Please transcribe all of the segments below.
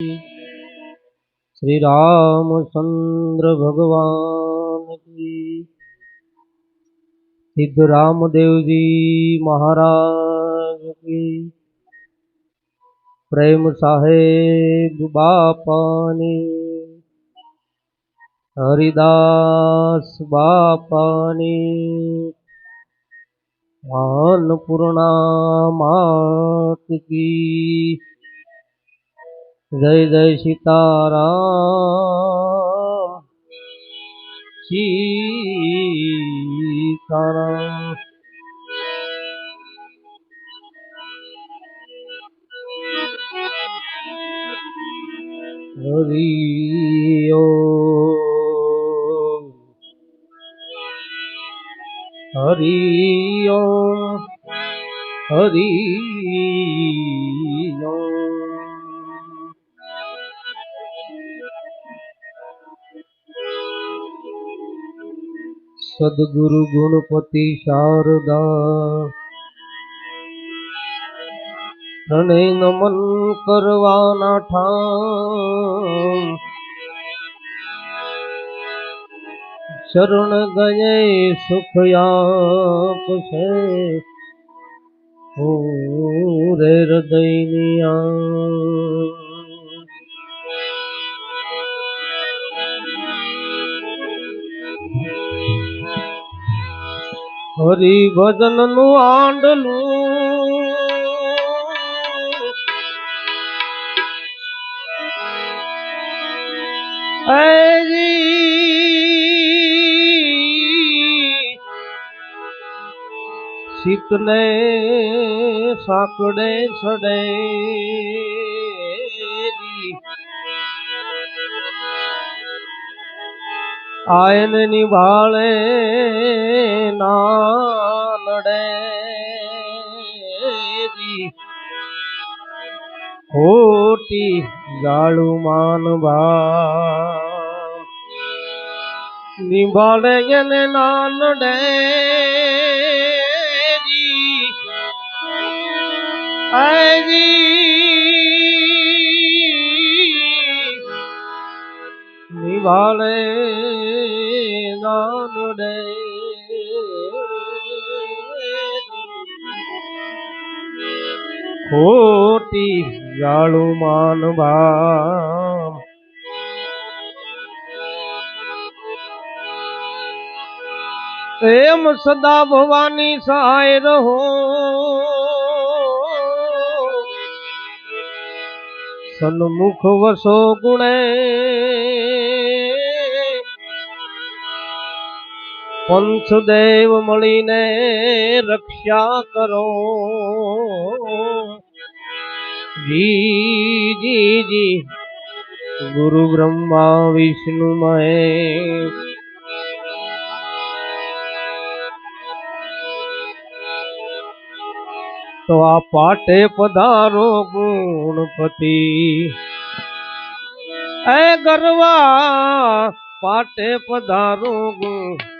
શ્રી રામચંદ્ર ભગવાન કી સિદ્ધ રામદેવજી મહારાજ કી પ્રેમ સાહેબ બાપાની હરિદાસ બાપાની અન્નપૂર્ણા માત કી જય જય સીતારામ. સીતારામ. હરિયો. હરિયો. હરિયો. સદગુરુ ગુણપતિ શારદા તને નમન કરવાના ઠામ શરણ ગયે સુખ આપશે રે હૃદયની આ હરિ ભજનનું આંડલું શીતને સાંકડે સડે આયન નિભાળે ના નડે ખોટી જાળું માન ભા નિભાળે એને ના નિભાળે નડે ખોટી જાળું માનવા. એમ સદા ભવાની સહાય રહો. સન્મુખ વસો ગુણે પંચદેવ મળીને રક્ષા કરો. જી જી ગુરુ બ્રહ્મા વિષ્ણુ મહેશ. તો આ પાટે પધારો ગુણપતિ. એ ગરવા, પાટે પધારો ગુણ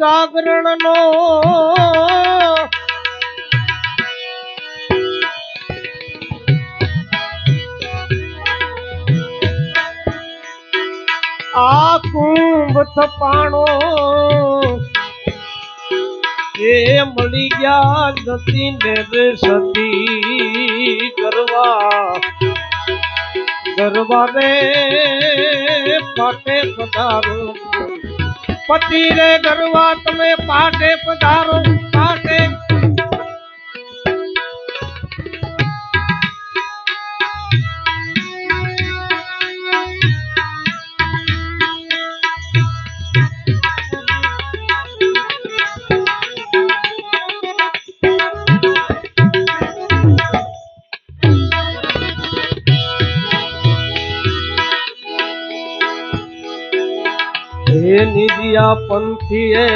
જાગરણ નો આ કુંભ થપાણો એ મળી ગયા નથી ને સતી કરવા. ગરબા રે પાટે પધારો. પતિ રે ગરવા તમે પાટે પધારો પાટે પંથીએ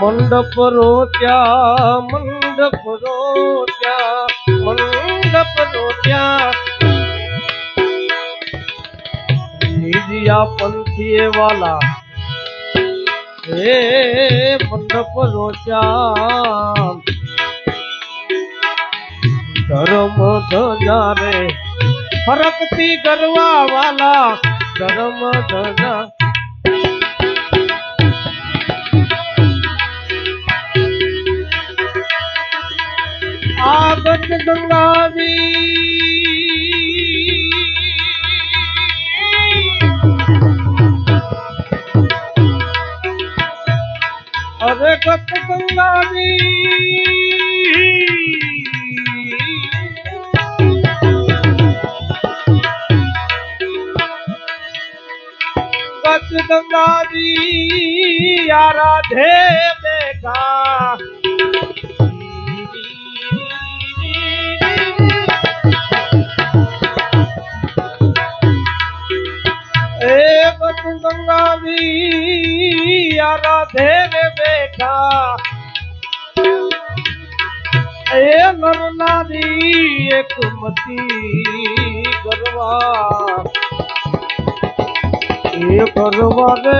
મંડપ રોત્યા મંડપ રોત્યા મંડપ રોત્યા જીયા પંથીએ વાલા. હે, મંડપ રોત્યા ધર્મ ધજા રે ફરકતી ગરવા વાલા. ધર્મ ધજા બંધ ગંગાવી અરે ગત ગંગાવી ગત ગંગાવી આરાધે ગત ગંગાવી આરાધે રે બેઠા એ નરનારી એક મતી ગરવા. એ ગરવા રે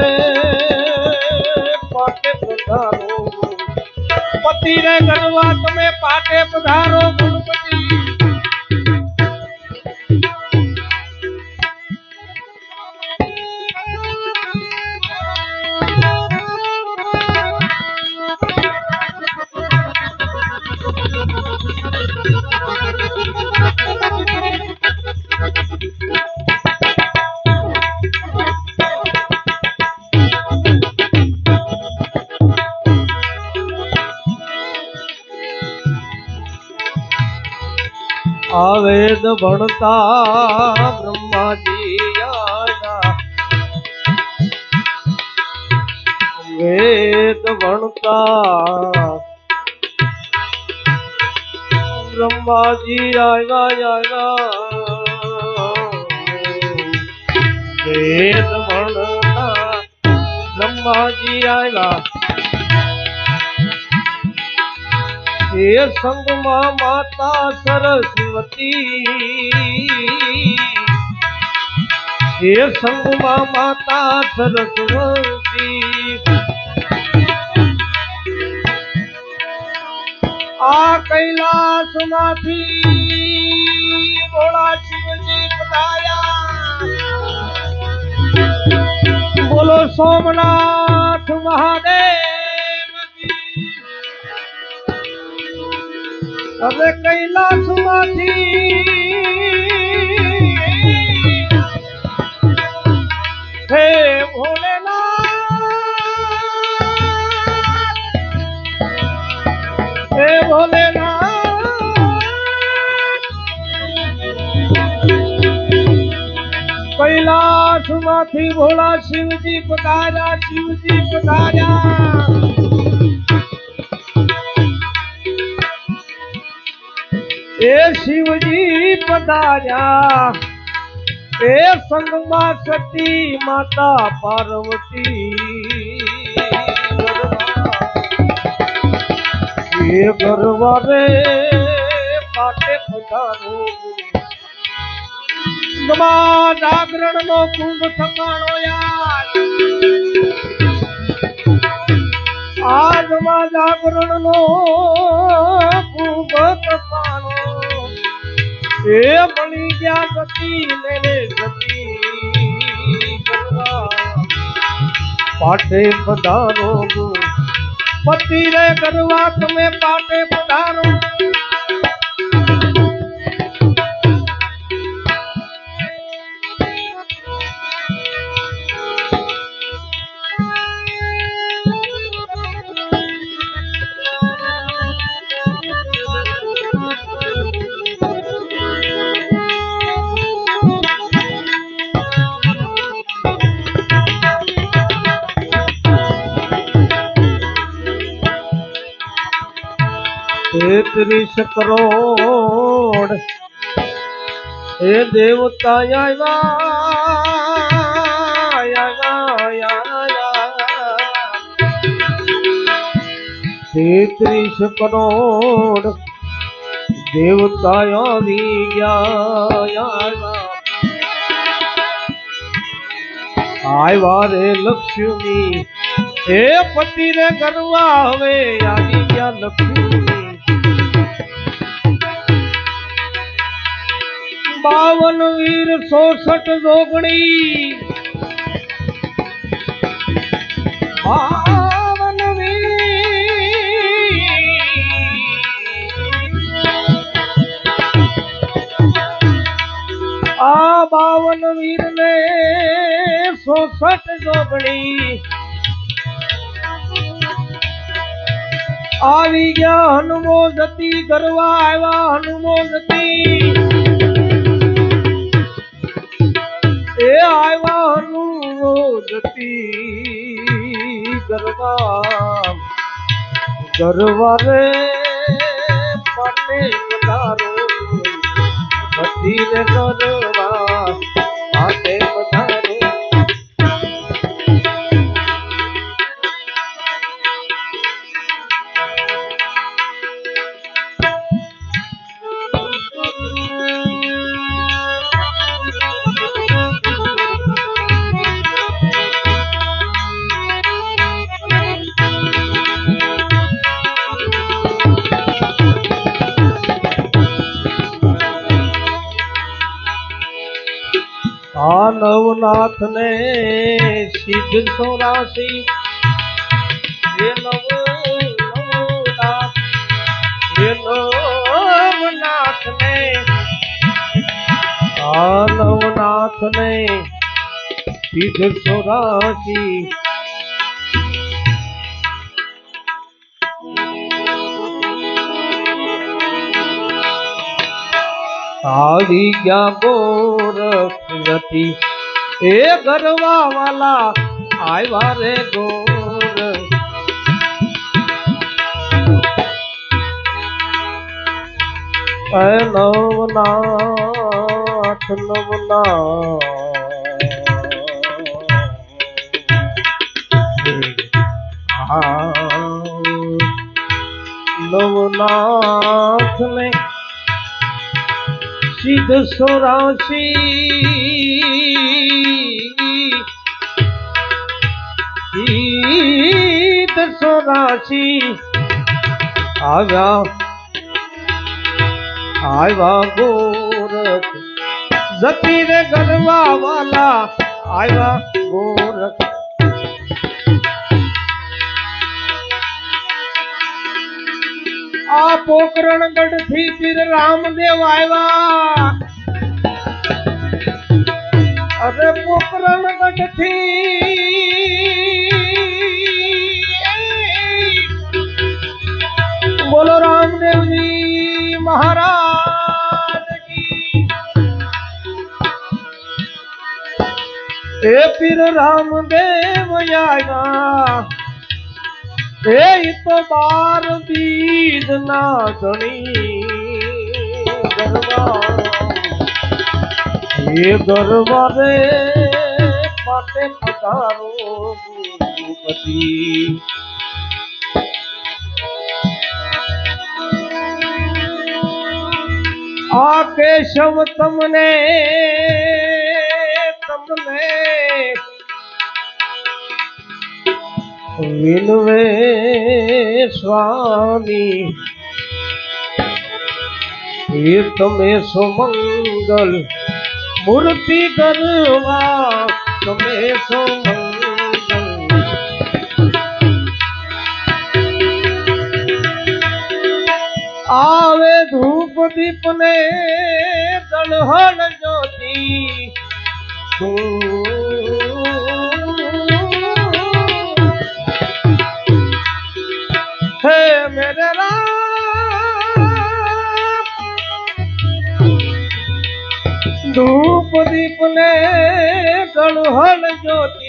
પાટે પધારો. પતિ રે ગરવા તમે પાટે પધારો. ગણપતિ આ વેદ ભણતા બ્રહ્માજી વેદ ભણતા બ્રહ્માજી આવ્યા આવ્યા વેદ ભણતા બ્રહ્માજી આવ્યા એ સંગમાં માતા સરસ્વતી. એ સંગમાં માતા સરસ્વતી. આ કૈલાસમાંથી ભોળા શિવજી પધાર્યા બોલો સોમનાથ મહાદેવ. હવે કૈલાસ હે ભોલેનાથ હે ભોલેનાથ કૈલાસમાંથી ભોળા શિવજી પધાર્યા શિવજી પધાર્યા. એ શિવજી પધાર્યા. એ સંગમાં સતી માતા પાર્વતી. એ ગરવા રે પાટે પધારો. જાગરણ નો કુંભ થકાણો યાર આજમાં જાગરણ નો કુંભ થકાણો એ મળી ગયા ગતિ ને કરવા. પાટે પધારો પતિ રે કરવા તમે પાટે પધારો ત્રીસ કરોડ. હે દેવતા તેત્રીસ કરોડ. દેવતા આવી ગયા આવ્યા રે લક્ષ્મી. હે પતિ રે કરવા હવે આવી ગયા લક્ષ્મી. બાવન વીર સોસઠ જોગણી. આ બાવન વીર ને સોસઠ જોગણી. આવી ગયા હનુમો જતી ગરવા આવ્યા હનુમો એ આવ્યા જતી ગરવા ગરવા રે પાટે પધારો પતિ રે ગરવા આ નવનાથ ને સિદ્ધ સોરાસી હે નવ નવનાથ હે નવનાથ ને આ નવનાથ ને સિદ્ધ સોરાસી આવી ગયા ગોરખવતી એ ગરવા વાલા આવ્યા રે ગોર. નવનાથ નવનાથ. નવનાથ. સિદ્ધ સોરાશી સોરાશી આવ્યા. આવ્યા ગોરખ. જતી રે ગરવા વાલા. આવ્યા ગોરખ. આ પોકરણગઢથી પીર રામદેવ આવ્યા. અરે પોકરણગઢથી બોલો રામદેવજી મહારાજ એ પીર રામદેવ આવ્યા ઈ તો બાર બીજ ના ધણી ગરબા એ ગરબા રે પાટે પધારો ગુરુપતિ. આ કેશવ તમને તમને વિનવે સ્વામી એ તમે સુમંગલ મૂર્તિ કરવા તમે સુમંગલ આવે ધૂપ દીપ ને દળહળ જ્યોતિ હે ધૂપ દીપ ને દળહળ જ્યોતિ